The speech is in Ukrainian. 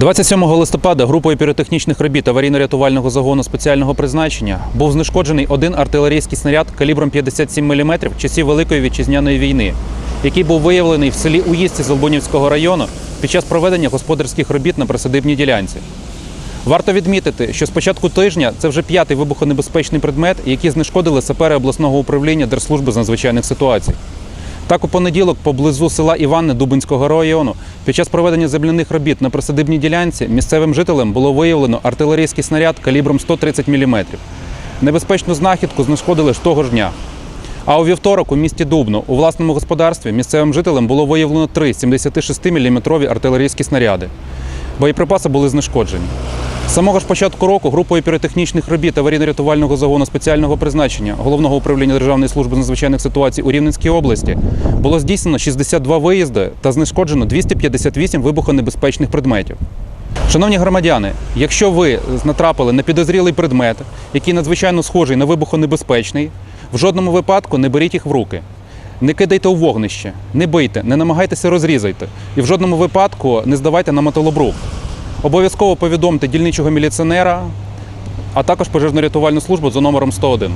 27 листопада групою піротехнічних робіт аварійно-рятувального загону спеціального призначення був знешкоджений один артилерійський снаряд калібром 57 мм часів Великої вітчизняної війни, який був виявлений в селі Уїзці Золбунівського району під час проведення господарських робіт на присадибній ділянці. Варто відмітити, що з початку тижня це вже п'ятий вибухонебезпечний предмет, який знешкодили сапери обласного управління Держслужби з надзвичайних ситуацій. Так, у понеділок поблизу села Іванне Дубинського району під час проведення земляних робіт на присадибній ділянці місцевим жителям було виявлено артилерійський снаряд калібром 130 мм. Небезпечну знахідку знешкодили ж того ж дня. А у вівторок у місті Дубно у власному господарстві місцевим жителям було виявлено три 76-мм артилерійські снаряди. Боєприпаси були знешкоджені. Самого ж початку року групою піротехнічних робіт аварійно-рятувального загону спеціального призначення Головного управління Державної служби з надзвичайних ситуацій у Рівненській області було здійснено 62 виїзди та знешкоджено 258 вибухонебезпечних предметів. Шановні громадяни, якщо ви натрапили на підозрілий предмет, який надзвичайно схожий на вибухонебезпечний, в жодному випадку не беріть їх в руки. Не кидайте у вогнище, не бийте, не намагайтеся розрізати і в жодному випадку не здавайте на металобрух. Обов'язково повідомте дільничого міліціонера, а також пожежно-рятувальну службу за номером 101.